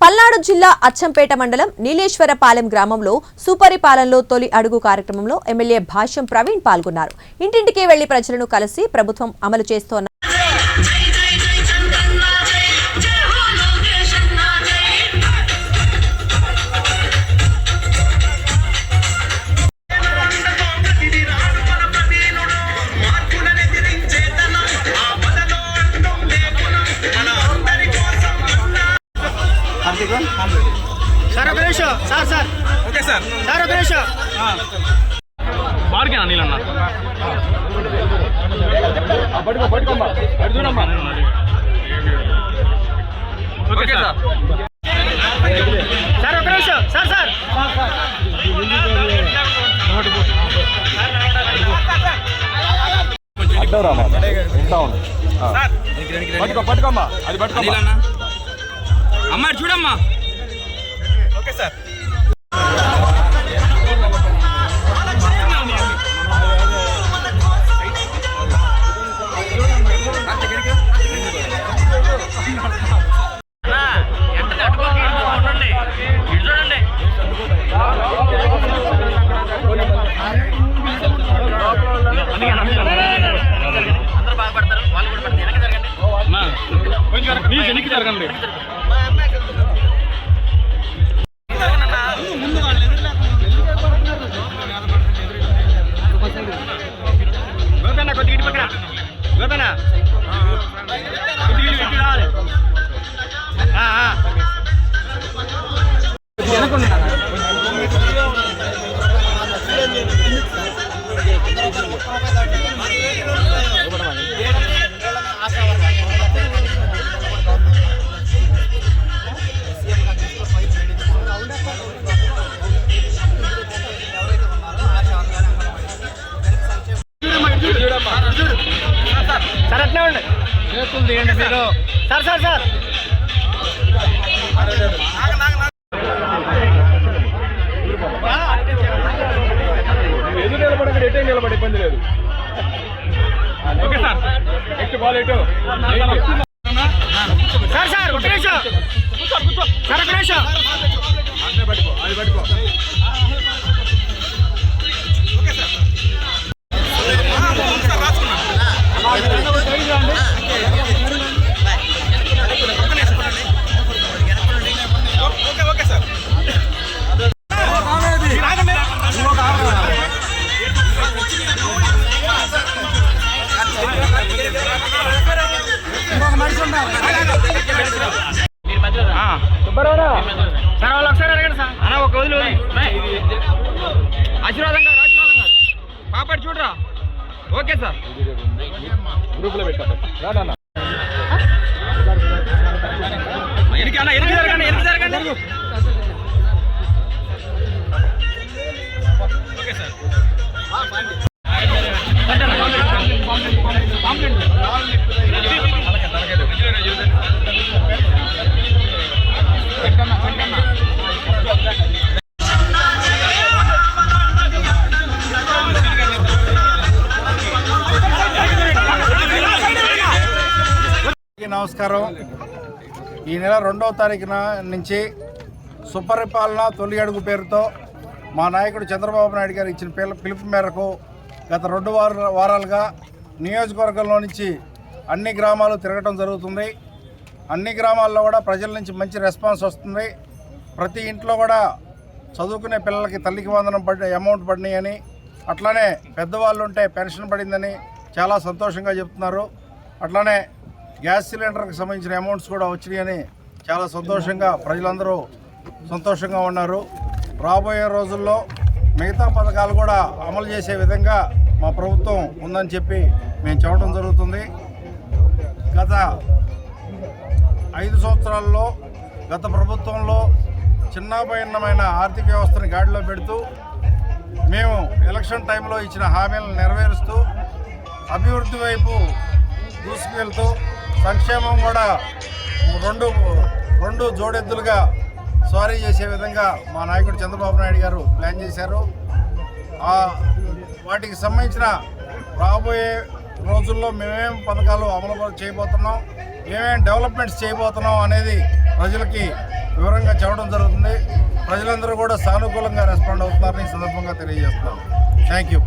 పల్నాడు జిల్లా అచ్చంపేట మండలం నీలేశ్వరపాలెం గ్రామంలో సుపరిపాలనలో తొలి అడుగు కార్యక్రమంలో ఎమ్మెల్యే భాష్యం ప్రవీణ్ పాల్గొన్నారు. ఇంటింటికి వెళ్ళి ప్రజలను కలిసి ప్రభుత్వం అమలు చేస్తోన్న సార్ ఒక నిమిషం. Sir sir. Okay sir. Sir ఒక నిమిషం. పట్టుకో పట్టుకోమ్మా చూడమ్మా ఓకే సార్. సార్ ఒక నిమిషం. Sir sir. అడ్డవరామా ఉంటా ఉంది. పట్టుకో పట్టుకోమ్మా. అది పట్టుకోమ్మా. అమ్మ చూడమ్మా ఓకే సార్ ఎంటనే అటుపక్క ఇటుపక్క సార్ అట్లే ఉండి చేతులు తీయండి మీరు. సార్. Sir sir. ఎదురు నిలబడక ఎటే నిలబడి ఇబ్బంది లేదు. Okay sir. నెక్స్ట్ బాల్ ఎటు? Sir sir. ఒక నిమిషం. సార్ ఒక నిమిషం. అట్లే పట్టుకో అది పట్టుకో. సార్ వాళ్ళు ఒకసారి అడగండి సార్ అన్న ఒక వదిలి ఆశీర్వాదం గారు ఆశీర్వాదం గారు చూడరా ఓకే సార్. గ్రూప్లో పెట్టాను ఎనికి అన్న ఎనికి జరగండి ఎనికి జరగండి నమస్కారం. ఈ నెల రెండవ తారీఖున నుంచి సుపరిపాలన తొలి అడుగు పేరుతో మా నాయకుడు చంద్రబాబు నాయుడు గారు ఇచ్చిన పిలుపు మేరకు గత రెండు వార వారాలుగా నియోజకవర్గంలో నుంచి అన్ని గ్రామాలు తిరగటం జరుగుతుంది. అన్ని గ్రామాల్లో కూడా ప్రజల నుంచి మంచి రెస్పాన్స్ వస్తుంది. ప్రతి ఇంట్లో కూడా చదువుకునే పిల్లలకి తల్లికి వందనం పడి అమౌంట్ పడినాయని అట్లానే పెద్దవాళ్ళు ఉంటే పెన్షన్ పడిందని చాలా సంతోషంగా చెప్తున్నారు. అట్లానే గ్యాస్ సిలిండర్కి సంబంధించిన అమౌంట్స్ కూడా వచ్చినాయని చాలా సంతోషంగా ప్రజలందరూ సంతోషంగా ఉన్నారు. రాబోయే రోజుల్లో మిగతా పథకాలు కూడా అమలు చేసే విధంగా మా ప్రభుత్వం ఉందని చెప్పి మేము చెప్పడం జరుగుతుంది. గత ఐదు సంవత్సరాల్లో గత ప్రభుత్వంలో చిన్నాభిన్నమైన ఆర్థిక వ్యవస్థను గాడిలో పెడుతూ మేము ఎలక్షన్ టైంలో ఇచ్చిన హామీలను నెరవేరుస్తూ అభివృద్ధి వైపు దూసుకువెళ్తూ సంక్షేమం కూడా రెండు రెండు జోడెద్దులుగా స్వారీ చేసే విధంగా మా నాయకుడు చంద్రబాబు నాయుడు గారు ప్లాన్ చేశారు. వాటికి సంబంధించిన రాబోయే రోజుల్లో మేమేం పథకాలు అమలు చేయబోతున్నాం ఏమేమి డెవలప్మెంట్స్ చేయబోతున్నాం అనేది ప్రజలకి వివరంగా చెప్పడం జరుగుతుంది. ప్రజలందరూ కూడా సానుకూలంగా రెస్పాండ్ అవుతున్నారని ఈ సందర్భంగా తెలియజేస్తున్నాం. Thank you